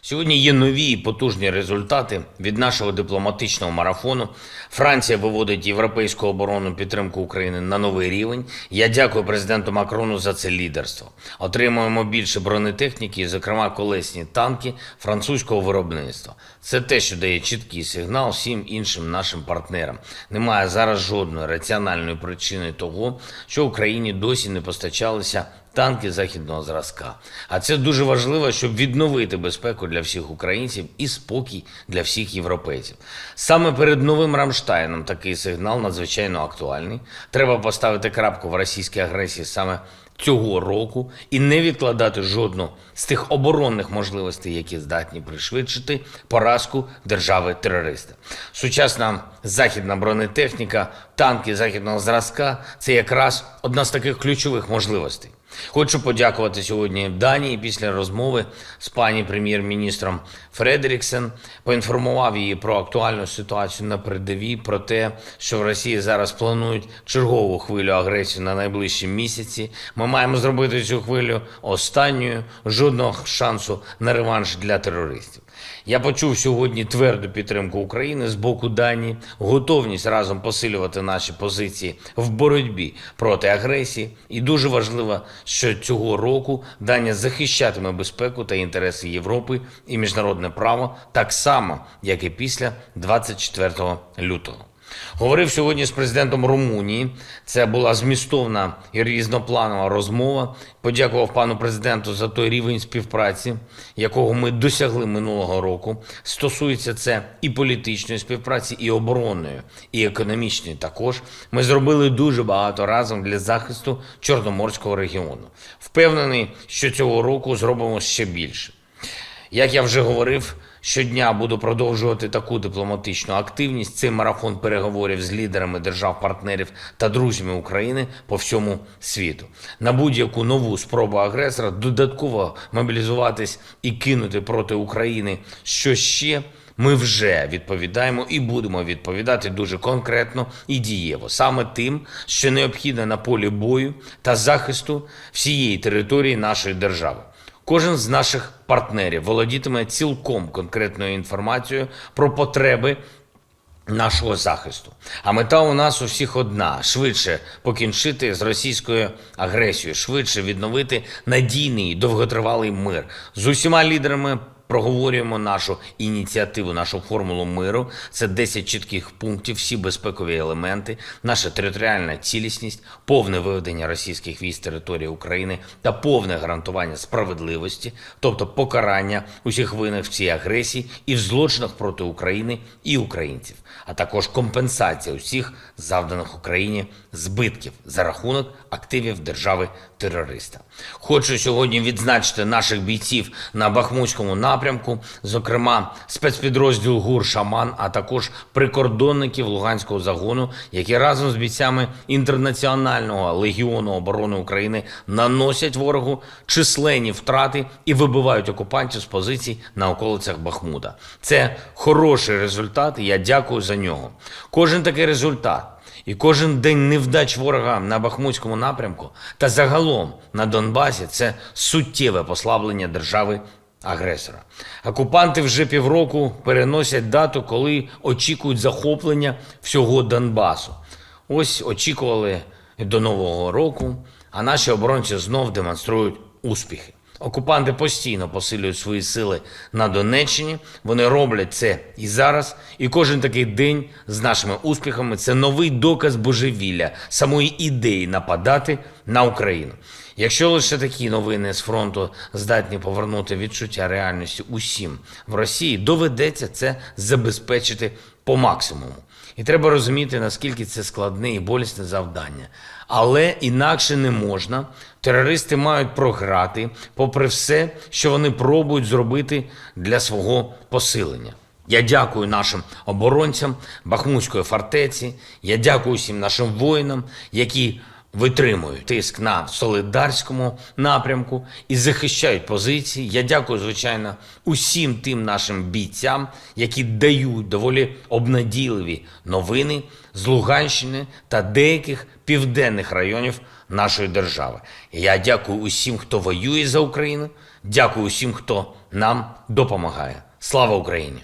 Сьогодні є нові і потужні результати від нашого дипломатичного марафону. Франція виводить європейську оборонну підтримку України на новий рівень. Я дякую президенту Макрону за це лідерство. Отримуємо більше бронетехніки, зокрема колесні танки французького виробництва. Це те, що дає чіткий сигнал всім іншим нашим партнерам. Немає зараз жодної раціональної причини того, що Україні досі не постачалися танки західного зразка. А це дуже важливо, щоб відновити безпеку для всіх українців і спокій для всіх європейців. Саме перед новим Рамштайном такий сигнал надзвичайно актуальний. Треба поставити крапку в російській агресії саме цього року і не відкладати жодну з тих оборонних можливостей, які здатні пришвидшити поразку держави-терориста. Сучасна західна бронетехніка, танки західного зразка це якраз одна з таких ключових можливостей. Хочу подякувати сьогодні Данії після розмови з пані прем'єр-міністром Фредеріксен. Поінформував її про актуальну ситуацію на передовій, про те, що в Росії зараз планують чергову хвилю агресії на найближчі місяці. Ми маємо зробити цю хвилю останньою. Жодного шансу на реванш для терористів. Я почув сьогодні тверду підтримку України з боку Данії, готовність разом посилювати наші позиції в боротьбі проти агресії. І дуже важливо, що цього року Данія захищатиме безпеку та інтереси Європи і міжнародне право так само, як і після 24 лютого. Говорив сьогодні з президентом Румунії. Це була змістовна і різнопланова розмова. Подякував пану президенту за той рівень співпраці, якого ми досягли минулого року. Стосується це і політичної співпраці, і оборонної, і економічної. Також ми зробили дуже багато разом для захисту Чорноморського регіону. Впевнений, що цього року зробимо ще більше. Як я вже говорив, щодня буду продовжувати таку дипломатичну активність. Цей марафон переговорів з лідерами держав-партнерів та друзями України по всьому світу. На будь-яку нову спробу агресора додатково мобілізуватись і кинути проти України що ще. Ми вже відповідаємо і будемо відповідати дуже конкретно і дієво, саме тим, що необхідно на полі бою та захисту всієї території нашої держави. Кожен з наших партнерів володітиме цілком конкретною інформацією про потреби нашого захисту. А мета у нас у всіх одна: швидше покінчити з російською агресією, швидше відновити надійний довготривалий мир з усіма лідерами. Проговорюємо нашу ініціативу, нашу формулу миру. Це 10 чітких пунктів, всі безпекові елементи, наша територіальна цілісність, повне виведення російських військ з території України та повне гарантування справедливості, тобто покарання усіх винних в цій агресії і в злочинах проти України і українців, а також компенсація усіх завданих Україні збитків за рахунок активів держави-терориста. Хочу сьогодні відзначити наших бійців на Бахмутському напрямку, зокрема спецпідрозділ ГУР Шаман, а також прикордонників Луганського загону, які разом з бійцями інтернаціонального легіону оборони України наносять ворогу численні втрати і вибивають окупантів з позицій на околицях Бахмута. Це хороший результат, і я дякую за нього. Кожен такий результат. І кожен день невдач ворога на Бахмутському напрямку та загалом на Донбасі це суттєве послаблення держави агресора. Окупанти вже півроку переносять дату, коли очікують захоплення всього Донбасу. Ось очікували до Нового року, а наші оборонці знов демонструють успіхи. Окупанти постійно посилюють свої сили на Донеччині. Вони роблять це і зараз. І кожен такий день з нашими успіхами це новий доказ божевілля, самої ідеї нападати на Україну. Якщо лише такі новини з фронту здатні повернути відчуття реальності усім в Росії, доведеться це забезпечити по максимуму. І треба розуміти, наскільки це складне і болісне завдання. Але інакше не можна. Терористи мають програти, попри все, що вони пробують зробити для свого посилення. Я дякую нашим оборонцям Бахмутської фортеці. Я дякую всім нашим воїнам, які витримують тиск на солидарському напрямку і захищають позиції. Я дякую, звичайно, усім тим нашим бійцям, які дають доволі обнадійливі новини з Луганщини та деяких південних районів нашої держави. Я дякую усім, хто воює за Україну. Дякую усім, хто нам допомагає. Слава Україні!